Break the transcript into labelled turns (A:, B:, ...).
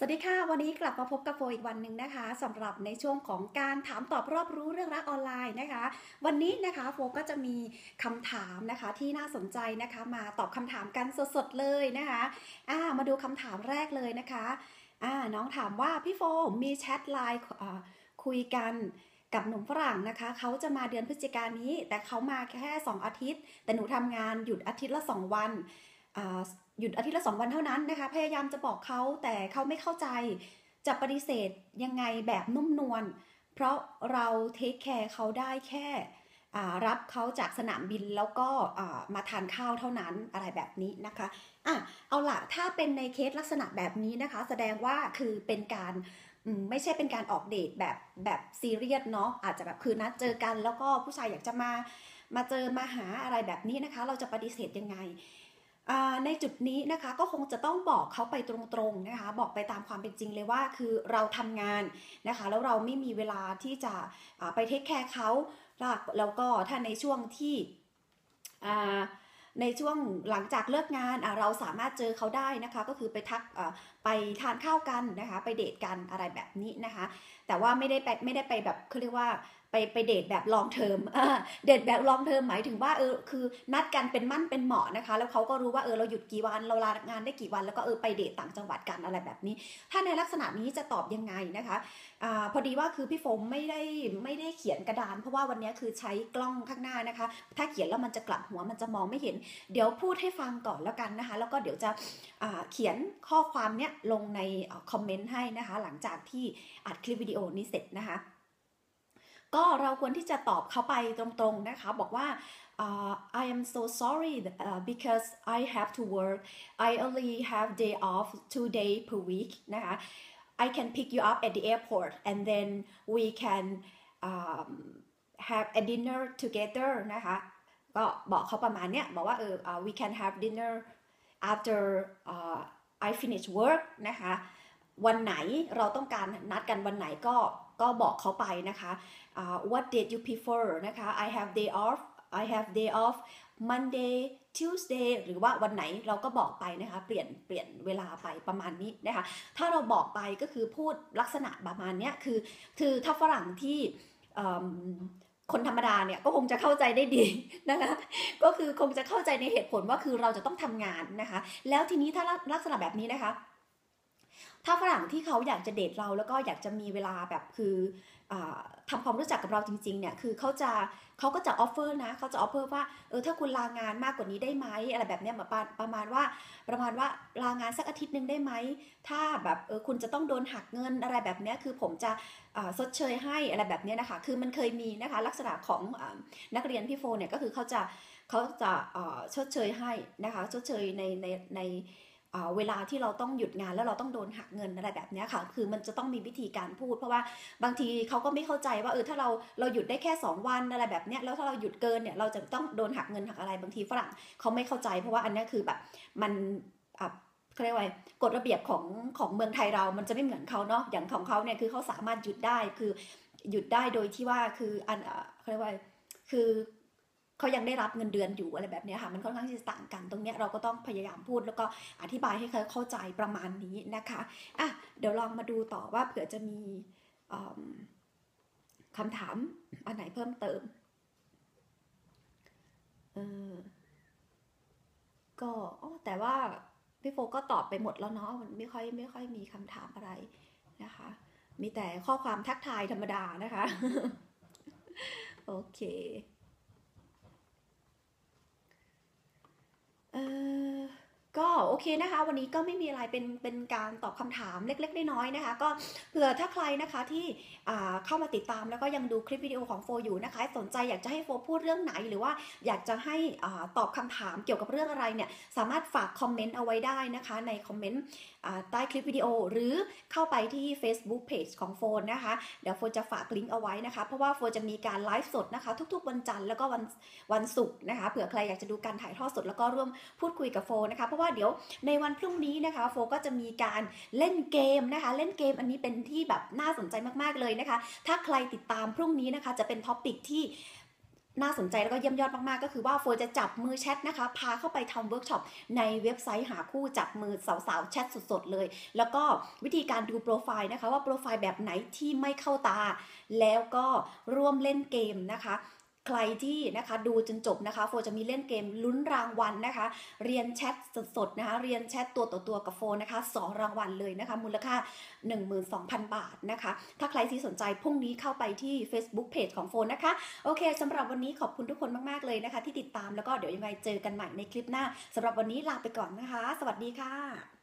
A: สวัสดีค่ะ วันนี้กลับมาพบกับโฟอีกวันหนึ่งนะคะสำหรับในช่วงของการถามตอบรอบรู้เรื่องรักออนไลน์นะคะ วันนี้นะคะโฟก็จะมีคำถามนะคะที่น่าสนใจนะคะ มาตอบคำถามกันสดๆเลยนะคะอ่ามาดูคำถามแรกเลยนะคะอ่าน้องถามว่าพี่โฟมีแชทไลน์คุยกันกับหนุ่มฝรั่งนะคะเขาจะมาเดือนพฤศจิกายนนี้ แต่เขามาแค่ 2 อาทิตย์ แต่หนูทำงานหยุดอาทิตย์ละ 2 วัน หยุดอาทิตย์ละสองวันเท่านั้นนะคะ พยายามจะบอกเขาแต่เขาไม่เข้าใจ จะปฏิเสธยังไงแบบนุ่มนวล เพราะเราเทคแคร์เขาได้แค่รับเขาจากสนามบินแล้วก็มาทานข้าวเท่านั้นอะไรแบบนี้นะคะอะเอาล่ะถ้าเป็นในเคสลักษณะแบบนี้นะคะ แสดงว่าคือเป็นการไม่ใช่เป็นการออกเดทแบบแบบซีเรียสเนาะอาจจะแบบคือนัดเจอกันแล้วก็ผู้ชายอยากจะมามาเจอมาหาอะไรแบบนี้นะคะ เราจะปฏิเสธยังไง ในจุดนี้นะคะก็คงจะต้องบอกเขาไปตรงๆนะคะ บอกไปตามความเป็นจริงเลยว่าคือเราทำงานนะคะ แล้วเราไม่มีเวลาที่จะไปเทคแคร์เขาแล้วก็ถ้าในช่วงที่ในช่วงหลังจากเลิกงานเราสามารถเจอเขาได้นะคะ ก็คือไปทักไปทานข้าวกันนะคะ ไปเดทกันอะไรแบบนี้นะคะ แต่ว่าไม่ได้ไปไม่ได้ไปแบบเขาเรียกว่า ไปไปเดทแบบลองเทอมเดทแบบลองเทอมหมายถึงว่าเออคือนัดกันเป็นมั่นเป็นเหมาะนะคะ แล้วเขาก็รู้ว่าเออเราหยุดกี่วันเราลางานได้กี่วัน แล้วก็เออไปเดทต่างจังหวัดกันอะไรแบบนี้ ถ้าในลักษณะนี้จะตอบยังไงนะคะอพอดีว่าคือพี่โฟมไม่ได้ไม่ได้เขียนกระดาน เพราะว่าวันนี้คือใช้กล้องข้างหน้านะคะ ถ้าเขียนแล้วมันจะกลับหัวมันจะมองไม่เห็น เดี๋ยวพูดให้ฟังก่อนแล้วกันนะคะ แล้วก็เดี๋ยวจะเขียนข้อความเนี้ยลงในคอมเมนต์ให้นะคะ หลังจากที่อัดคลิปวิดีโอนี้เสร็จนะคะ ก็เราควรที่จะตอบเขาไปตรงๆนะคะ บอกว่า uh, I am so sorry uh, because I have to work I only have day off two day per week นะคะ I can pick you up at the airport and then we can um, have a dinner together นะคะก็บอกเขาประมาณเนี้ยบอกว่าเออ uh, we can have dinner after uh, I finish work นะคะ วันไหนเราต้องการนัดกันวันไหนก็ก็บอกเขาไปนะคะ uh, what date you prefer นะคะ I have day off I have day off Monday Tuesday หรือว่าวันไหนเราก็บอกไปนะคะ เปลี่ยนเปลี่ยนเวลาไปประมาณนี้นะคะ ถ้าเราบอกไปก็คือพูดลักษณะประมาณนี้คือ คือถ้าฝรั่งที่คนธรรมดาเนี่ยก็คงจะเข้าใจได้ดีนะคะ ก็คือคงจะเข้าใจในเหตุผลว่าคือเราจะต้องทำงานนะคะ แล้วทีนี้ถ้าลักษณะแบบนี้นะคะ ถ้าฝรั่งที่เขาอยากจะเดทเราแล้วก็อยากจะมีเวลาแบบคืออทำความรู้จักกับเราจริงๆเนี่ยคือเขาจะเขาก็จะออฟเฟอร์นะเขาจะออฟเฟอร์ว่าเออถ้าคุณลางานมากกว่านี้ได้ไหมอะไรแบบเนี้ยประประมาณว่าประมาณว่าลางานสักอาทิตย์หนึ่งได้ไหมถ้าแบบเออคุณจะต้องโดนหักเงินอะไรแบบเนี้ยคือผมจะชดเชยให้อะไรแบบนี้นะคะคือมันเคยมีนะคะลักษณะของอนักเรียนพี่โฟเนี่ยก็คือเขาจะเขาจะชดเชยให้นะคะชดเชยในในใน เวลาที่เราต้องหยุดงานแล้วเราต้องโดนหักเงินอะไรแบบนี้ค่ะ คือมันจะต้องมีวิธีการพูด เพราะว่าบางทีเขาก็ไม่เข้าใจว่าเออถ้าเราเราหยุดได้แค่ 2 วันอะไรแบบนี้แล้วถ้าเราหยุดเกินเนี่ยเราจะต้องโดนหักเงินหักอะไรบางทีฝรั่งเขาไม่เข้าใจ เพราะว่าอันนี้คือแบบมันเขาเรียกว่ากฎระเบียบของของเมืองไทยเรา มันจะไม่เหมือนเขาเนาะอย่างของเขาเนี่ยคือเขาสามารถหยุดได้คือหยุดได้โดยที่ว่าคืออันเขาเรียกว่าคือ เขายังได้รับเงินเดือนอยู่อะไรแบบนี้ค่ะ มันค่อนข้างที่จะต่างกัน ตรงนี้เราก็ต้องพยายามพูดแล้วก็อธิบายให้เขาเข้าใจประมาณนี้นะคะอะเดี๋ยวลองมาดูต่อว่าเผื่อจะมีคำถามอันไหนเพิ่มเติมเออก็แต่ว่าพี่โฟก็ตอบไปหมดแล้วเนาะมันไม่ค่อยไม่ค่อยมีคำถามอะไรนะคะ มีแต่ข้อความทักทายธรรมดานะคะ โอเคก็โอ เคนะคะ วันนี้ก็ไม่มีอะไรเป็นเป็นการตอบคำถามเล็กๆน้อยๆนะคะ ก็เผื่อถ้าใครนะคะที่เข้ามาติดตามแล้วก็ยังดูคลิปวิดีโอของโฟอยู่นะคะ สนใจอยากจะให้โฟพูดเรื่องไหน หรือว่าอยากจะให้ตอบคำถามเกี่ยวกับเรื่องอะไรเนี่ยสามารถฝากคอมเมนต์เอาไว้ได้นะคะ ในคอมเมนต์ใต้คลิปวิดีโอ หรือเข้าไปที่ Facebook Page ของโฟนนะคะ เดี๋ยวโฟจะฝากลิงก์เอาไว้นะคะ เพราะว่าโฟจะมีการไลฟ์สดนะคะ ทุกๆ วันจันทร์แล้วก็วันวันศุกร์นะคะเผื่อใครอยากจะดูการถ่ายทอดสดแล้วก็ร่วมพูดคุยกับโฟนะคะ เพราะว่าเดี๋ยวในวันพรุ่งนี้นะคะโฟก็จะมีการเล่นเกมนะคะ เล่นเกมอันนี้เป็นที่แบบน่าสนใจมากๆเลยนะคะ ถ้าใครติดตามพรุ่งนี้นะคะจะเป็นท็อปิกที่น่าสนใจแล้วก็เยี่ยมยอดมาก ๆ ก็คือว่าโฟจะจับมือแชทนะคะ พาเข้าไปทำเวิร์กช็อปในเว็บไซต์หาคู่จับมือสาวๆ แชทสด ๆ เลย แล้วก็วิธีการดูโปรไฟล์นะคะ ว่าโปรไฟล์แบบไหนที่ไม่เข้าตา แล้วก็ร่วมเล่นเกมนะคะ ใครที่นะคะดูจนจบนะคะโฟจะมีเล่นเกมลุ้นรางวัลนะคะ เรียนแชทสดๆนะคะ เรียนแชทตัวต่อตัวกับโฟนะคะสองรางวัลเลยนะคะ มูลค่า 12,000 บาทนะคะ ถ้าใครที่สนใจพรุ่งนี้เข้าไปที่ Facebook Page ของโฟนนะคะ โอเคสำหรับวันนี้ขอบคุณทุกคนมากๆเลยนะคะ ที่ติดตามแล้วก็เดี๋ยวยังไงเจอกันใหม่ในคลิปหน้าสำหรับวันนี้ลาไปก่อนนะคะ สวัสดีค่ะ